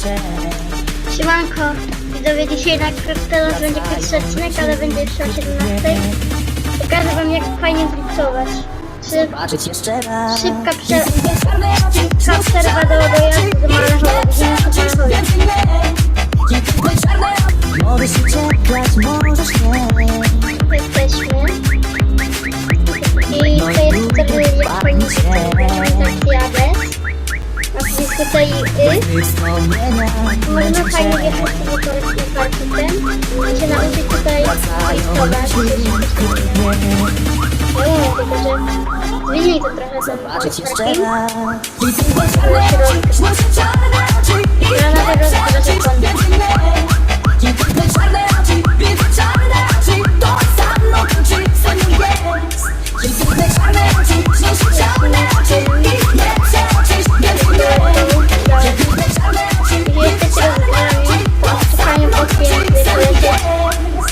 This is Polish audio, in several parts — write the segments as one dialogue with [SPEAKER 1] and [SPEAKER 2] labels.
[SPEAKER 1] Siemanko, widzowie, dzisiaj na teraz będzie krótszy odcinek, ale będzie jeszcze o 17. Pokażę wam jak fajnie zlipsować. Szyb,
[SPEAKER 2] Zobaczyć jeszcze raz
[SPEAKER 1] szybka, prze, szybka przerwa do dojazdu do Malechowa, się Malechowie.
[SPEAKER 2] Możesz nie
[SPEAKER 1] Jesteśmy. I to jest jak fajnie. Oczywiście tutaj y, Można fajnie wjechać sobie korytnym parkitem i się nauczyć tutaj listować. O, tylko że zmienili to trochę
[SPEAKER 2] jeszcze
[SPEAKER 1] parking.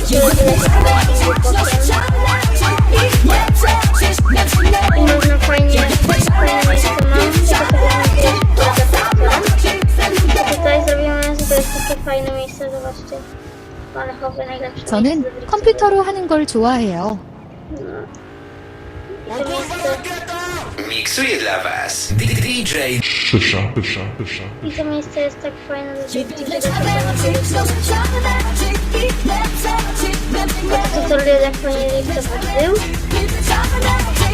[SPEAKER 1] Takie fajne miejsce, zobaczcie. Malechowy najlepsze
[SPEAKER 3] 저는
[SPEAKER 1] miejsce
[SPEAKER 3] 컴퓨터로 하는 걸 좋아해요.
[SPEAKER 1] To miejsce,
[SPEAKER 4] Miksuję dla Was DJ
[SPEAKER 5] Pysza, pysza, pysza.
[SPEAKER 1] I to miejsce jest tak fajne, że rzeczywiście da się jak fajnie listować był.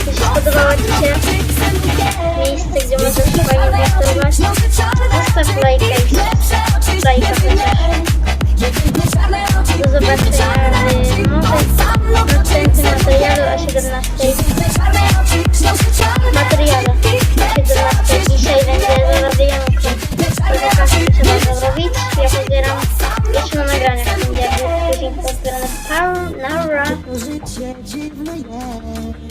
[SPEAKER 1] Jeśli podobało Ci się
[SPEAKER 2] Życie